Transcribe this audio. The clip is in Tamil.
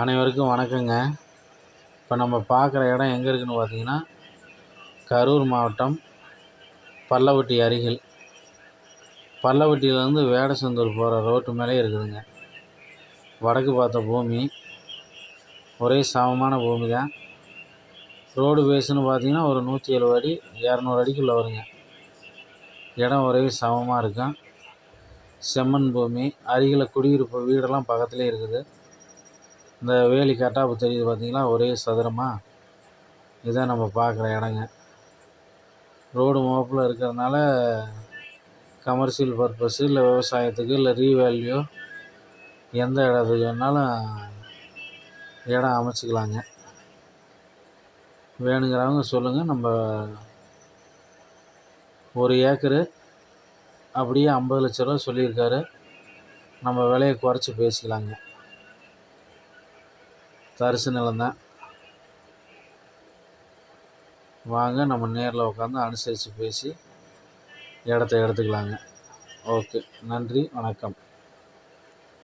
அனைவருக்கும் வணக்கங்க. இப்போ நம்ம பார்க்குற இடம் எங்கே இருக்குதுன்னு பார்த்தீங்கன்னா கரூர் மாவட்டம் பல்லவட்டி அருகில். பல்லவட்டியிலேருந்து வேடசந்தூர் போகிற ரோட்டு மேலே இருக்குதுங்க. வடக்கு பார்த்த பூமி ஒரே சமமான பூமி தான் ரோடு பேஸுன்னு பார்த்தீங்கன்னா ஒரு நூற்றி எழுபது அடி இரநூறு அடிக்குள்ளே வருங்க. இடம் ஒரே சமமாக இருக்கும். செம்மண் பூமி அருகில் குடியிருப்பு வீடெல்லாம் பக்கத்துலேயே இருக்குது. இந்த வேலி கட்டாப்பு தெரியுது பார்த்திங்களா ஒரே சதுரமாக இதான் நம்ம பார்க்குற இடங்க. ரோடு மோப்பில் இருக்கிறதுனால கமர்ஷியல் பர்பஸு இல்லை விவசாயத்துக்கு இல்லை ரீவேல்யூ எந்த இடத்துக்கு வேணாலும் இடம் அமைச்சிக்கலாங்க. வேணுங்கிறவங்க சொல்லுங்கள் நம்ம ஒரு ஏக்கரு அப்படியே ஐம்பது லட்ச ரூபா சொல்லியிருக்காரு. நம்ம விலையை குறைச்சி பேசிக்கலாங்க. தரிசு நிலம்தான். வாங்க நம்ம நேரில் உட்காந்து அனுசரித்து பேசி இடத்த எடுத்துக்கலாங்க. ஓகே நன்றி வணக்கம்.